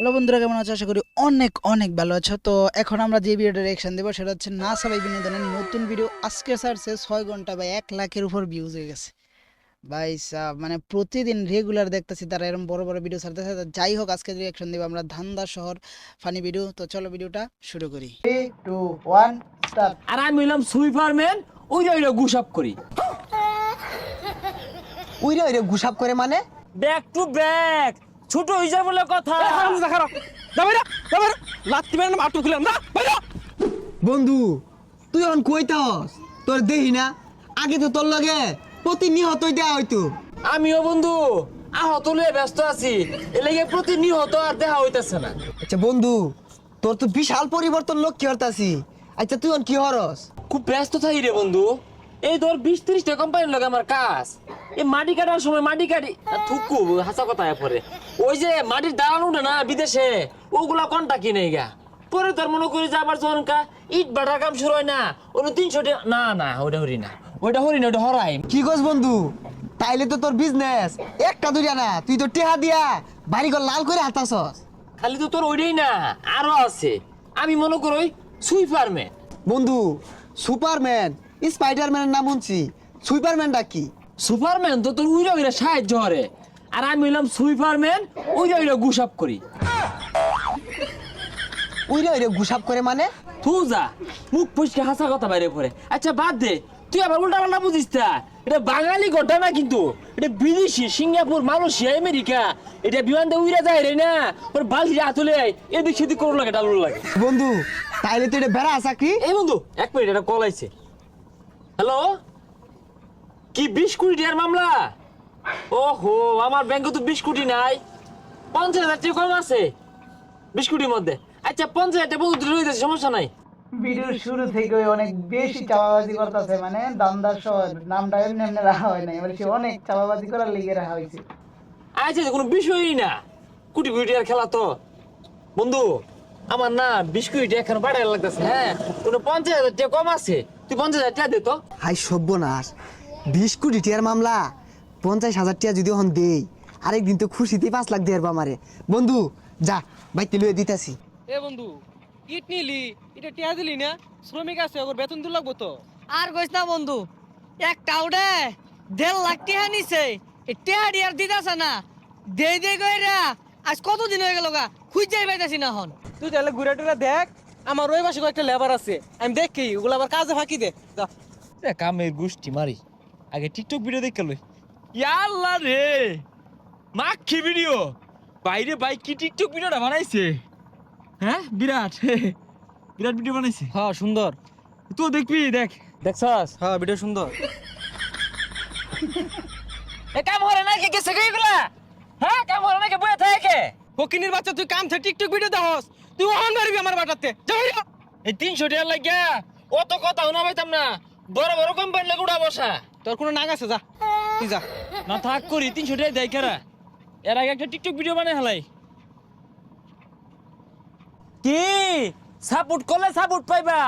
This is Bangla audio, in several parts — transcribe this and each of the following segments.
হ্যালো বন্ধুরা কেমন আছো? আশা করি অনেক অনেক ভালো আছো। তো এখন আমরা যে ভিডিওটা রিয়াকশন দেবো সেটা হচ্ছে না সবাই বিনোদনের নতুন ভিডিও আজকে সারছে ছয় ঘণ্টা বা এক লাখের উপর ভিউজ হয়ে গেছে। ভাই সাহ মানে প্রতিদিন রেগুলার দেখতেছি তারা এরকম বড় বড় ভিডিও ছাড়তেছে। তো যাই হোক আজকে রিয়াকশন দেবো আমরা ধান্দা শহর ফানি ভিডিও তো চলো ভিডিওটা শুরু করি। থ্রি টু ওয়ান স্টার্ট আর আমি হইলাম সুইপারম্যান ওই ওইটা গুসাপ করি। উইরে উইরে গুসাপ করে মানে? ব্যাক টু ব্যাক ছোট হয়ে যায় বলে কথা বন্ধু তুই এখন কইতাস তোর দেহি না? আগে তো তোর লগে প্রতিনিয়তই দেয়া হইতো। আমিও বন্ধু আহত লয়ে ব্যস্ত আছি। এলাকে প্রতিনিয়ত আর দেখা হইতেছে না। আচ্ছা বন্ধু তোর তো বিশাল পরিবর্তন লক্ষ্য হতাছি আচ্ছা তুই এখন কি হরস? খুব ব্যস্ত থাকি রে বন্ধু। এই ধর বিশ ত্রিশটা কোম্পানির লগে আমার কাজ। এই মাটি কাটার সময় মাটি কাটি থুকু হাসা কথা পরে। ওই যে মাটির দালান উঠে না বিদেশে ওগুলা কোনটা কিনে গা? পরে তোর মনে করি যে আবার যখন কা ইট বাটার কাম শুরু হয় না ওটা তিনশো না না ওটা হরি না। ওইটা হরি না ওটা হরাই। কি কস বন্ধু? তাইলে তো তোর বিজনেস একটা দুইটা না তুই তো টেহা দিয়া বাড়ি ঘর লাল করে হাতাছস খালি তো তোর ওইটাই না আরও আছে। আমি মনে করি সুইপারম্যান বন্ধু সুপারম্যান স্পাইডারম্যানের নাম শুনছি। সুপারম্যানটা কি? সুপারম্যান তো তোর উইরা উইরা সাহায্য করে। আর আমি হইলাম সুইপারম্যান উইরা উইরা গুসাপ করি। উইরে উইরে গুসাপ করে মানে? তু যা মুখ পুষকে হাসা কথা বাইরে পড়ে। আচ্ছা বাদ দে তুই আবার উল্টা পাল্টা বুঝিস তা। এটা বাঙালি ঘটনা না কিন্তু। এটা বিদেশি সিঙ্গাপুর মালয়েশিয়া আমেরিকা। এটা বিমান দিয়ে উইরা যায় রে না। ওর বালি হাতুলে এদিক সেদিক করো লাগে ডালুর লাগে। বন্ধু তাইলে তো এটা বেড়া চাকরি। এই বন্ধু এক মিনিট এটা কল আইছে। হ্যালো? কি বিশ কোটি টাকার মামলা? ওহো আমার ব্যাংকে তো বিশ কোটি নাই। পঞ্চাশ হাজার টাকা কম আছে। বিশ কোটির মধ্যে। আচ্ছা পঞ্চাশ হাজার টাকা বন্ধু রয়ে যাচ্ছে সমস্যা নাই। ভিডিওর শুরু থেকে অনেক বেশি চাপাবাজি করতেছে মানে দামদার শহর নামটা এমনি এমনি রাখা হয় নাই এবার সে অনেক চাপাবাজি করার লিগে রাখা হয়েছে। আচ্ছা কোনো বিষয়ই না। কোটি কোটি টাকার খেলা তো। বন্ধু আমার না বিশ কোটি টাকা এখন বাড়াই লাগতেছে হ্যাঁ? কোনো পঞ্চাশ হাজার টাকা কম আছে। তুই পঞ্চাশ হাজার টাকা দে তো। হাই সব্যনাশ বিশ কোটি টিয়ার মামলা। পঞ্চাশ হাজার টিয়া যদি এখন দেই আরেকদিন তো খুশিতে পাঁচ লাখ দেয়ার আমারে বন্ধু যা বাইতে লুয়ে দিতাছি। এ বন্ধু ইট নিলি এটা টিয়া দিলি না? শ্রমিক আছে ওর বেতন দিল লাগবো তো? আর কইস না বন্ধু এক টাউডে দেড় লাখ টিহা নিছে এই টিহা ডিয়ার দিতাছে না। দেই দেই কইরা আজ কতদিন হয়ে গেল গা? খুঁজেই পাইতাছি না হন তুই তাহলে ঘুরে টুরে দেখ। আমার ওই পাশে কয়েকটা লেবার আছে আমি দেখি ওগুলো আবার কাজে ফাঁকি দে। যা। এ কামের গোষ্ঠী মারি। আগে টিকটক ভিডিও দেখে লই। ইয়াল্লা রে! মাখি ভিডিও বাইরে ভাই কি টিকটক ভিডিওটা বানাইছে? হ্যাঁ বিরাট। বিরাট ভিডিও বানাইছে? হ্যাঁ সুন্দর। তুই দেখবি দেখ। দেখছস? হ্যাঁ ভিডিও সুন্দর। এ কাম হরে না কে গেছে কে এগুলা? হ্যাঁ কাম হরে না কে বয়ে থাকে? ফকিনির বাচ্চা তুই কাম থেকে টিকটক ভিডিও দেখস। তুই অহন মারবি আমার বাটাতে। যা এই তিনশো টাকা লাগিয়া অত কথা শোনা পাইতাম না। বড় বড় কোম্পানি লাগে উড়া বসা। তোর কোনো নাগ আছে যা। তুই যা। না থাক করি তিনশো টাকা দেয় কেরা? এর আগে একটা টিকটক ভিডিও বানাই হালাই। কি? সাপোর্ট করলে সাপোর্ট পাইবা।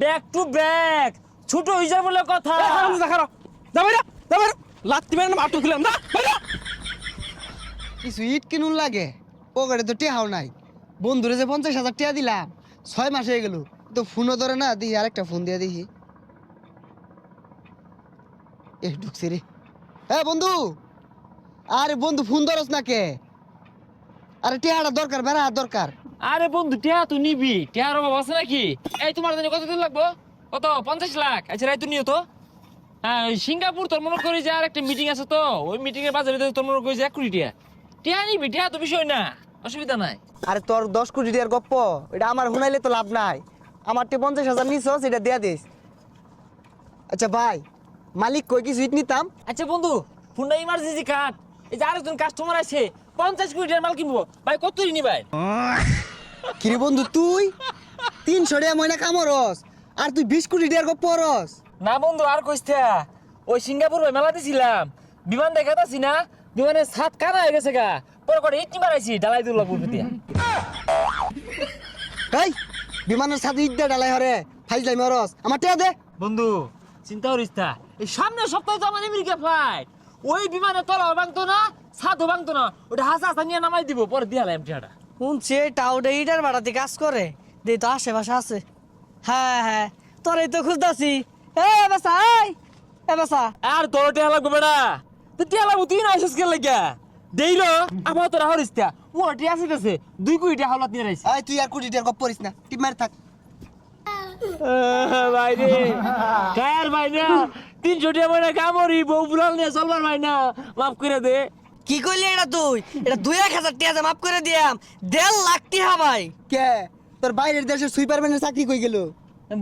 ব্যাক টু ব্যাক ছোট হয়ে যায় বলে কথা। এ, হারাম যা খারাপ। যা বাইরা যা বাইরা। লাত্তি মেরে আটু খুলাম। যা বাইরা। কিছু ইট কিনুন লাগে। পকেটে তো টেহাও নাই। বন্ধুরে যে পঞ্চাশ হাজার টিয়া দিলাম, ছয় মাস হয়ে গেল তো ফোনও ধরে না দেখি আরেকটা ফোন দিয়ে দেখি এ, ঢুকছে রে। হ্যাঁ বন্ধু! আরে বন্ধু, ফোন ধরস না কে? আরে টেহাটা দরকার, বেড়া, দরকার। আরে বন্ধু, টিয়া তুই নিবি, টিয়ার অভাব আছে নাকি? এই, তোমার জন্য কত দিন লাগবো? কত, পঞ্চাশ লাখ? আচ্ছা রাই তুই নিও তো। হ্যাঁ সিঙ্গাপুর তোর মনে করি যে আর একটা মিটিং আছে তো, ওই মিটিং এর বাজারে তোর মনে করি যে এক কোটি টিয়া। টিয়া নিবি, টিয়া তো বিষয় না। অসুবিধা নাই। আরে তোর দশ কোটি টাকার গপ্প এটা আমার শুনাইলে তো লাভ নাই। আমার তে পঞ্চাশ হাজার নিছ এটা দেয়া দিস। আচ্ছা ভাই মালিক কই কিছু ইট নিতাম? আচ্ছা বন্ধু ফোনটা ইমার্জেন্সি কাট এই যে আরেকজন কাস্টমার আছে পঞ্চাশ কোটি টাকার মাল কিনবো। ভাই কত নি ভাই? কিরে বন্ধু তুই? তিনশো টাকা ময়না কামরস আর তুই বিশ কোটি টাকার গপ্প রস না বন্ধু আর কইস্তা ওই সিঙ্গাপুর ভাই মেলা দিছিলাম বিমান দেখাতাছি না বিমানের সাত কানা হয়ে গেছে গা। পরে করে ইটনি মারাইছি ডালাই দিল পুরো দিয়া এই বিমানের সাথে ইট দিয়ে ডালাই হরে ফাইজ যাই মরস। আমার টেয়া দে। বন্ধু চিন্তা করিস না। এই সামনের সপ্তাহে তো আমার আমেরিকা ফ্লাইট ওই বিমানে তলাও ভাঙতো না ছাদও ভাঙতো না। ওটা হাসা হাসা নিয়ে নামাই দিব পরে দিয়া লাইম টিয়াটা শুনছি এই টাউডে ইটার বাড়াতে কাজ করে। দে তো আশেপাশে আছে। হ্যাঁ হ্যাঁ তোরই তো খুঁজতাছি। এ বাসা এই এ বেসা আর তোর টিয়া লাগবে বেড়া। তো টিয়া লাগবো তুই না আসিস কে লাগিয়া দেই আমার তোরা হরিস টিয়া মোর টিয়া আসিতেছে দুই কোটি টিয়া হাওলাত নিয়ে রাইছে। এই তুই আর কোটি টিয়ার পড়িস না। টিপ মার থাক। ভাই রে কায়ার ভাই না তিনশো টিয়া মানে কামড়ি বউ বুলাল নিয়ে চলবার ভাই না মাফ করে দে। কি করলি এটা তুই? এটা দুই এক হাজার মাফ করে দিয়াম। দেড় লাখ ভাই। কে? তোর বাইরের দেশের সুইপারম্যানের চাকরি কই গেল?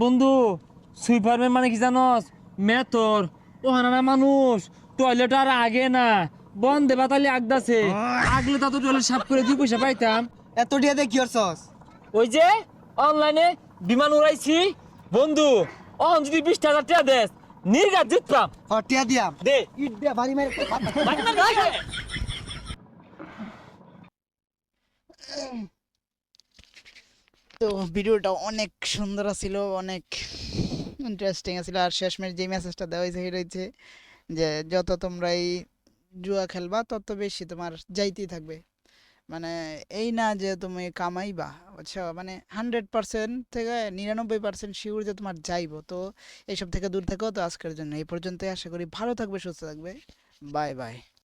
বন্ধু সুইপারম্যান মানে কি জানস? মেথর ও হানা মানুষ। টয়লেট আর আগে না। বন্ধে বাতালি আগদাছে আগলে তা তো টয়লেট সাফ করে দুই পয়সা পাইতাম। এত টিয়া দিয়ে কি করছস ওই যে অনলাইনে বিমান উড়াইছি। বন্ধু অন যদি বিশ হাজার টাকা দেস নির্গাত জিততাম টিয়া দিয়াম। দে। ইট দিয়া বাড়ি মেরে তো ভিডিওটা অনেক সুন্দর ছিল অনেক ইন্টারেস্টিং ছিল আর শেষমেশ যে মেসেজটা দেওয়া হয়েছে সেটা হচ্ছে যে যত তোমরা এই জুয়া খেলবা, তত বেশি তোমার যাইতেই থাকবে। মানে এই না যে তুমি কামাইবা আচ্ছা মানে হান্ড্রেড পার্সেন্ট থেকে নিরানব্বই পার্সেন্ট শিওর যে তোমার যাইবো। তো এইসব থেকে দূর থেকেও তো আজকের জন্য। এই পর্যন্তই। আশা করি ভালো থাকবে, সুস্থ থাকবে। Bye bye.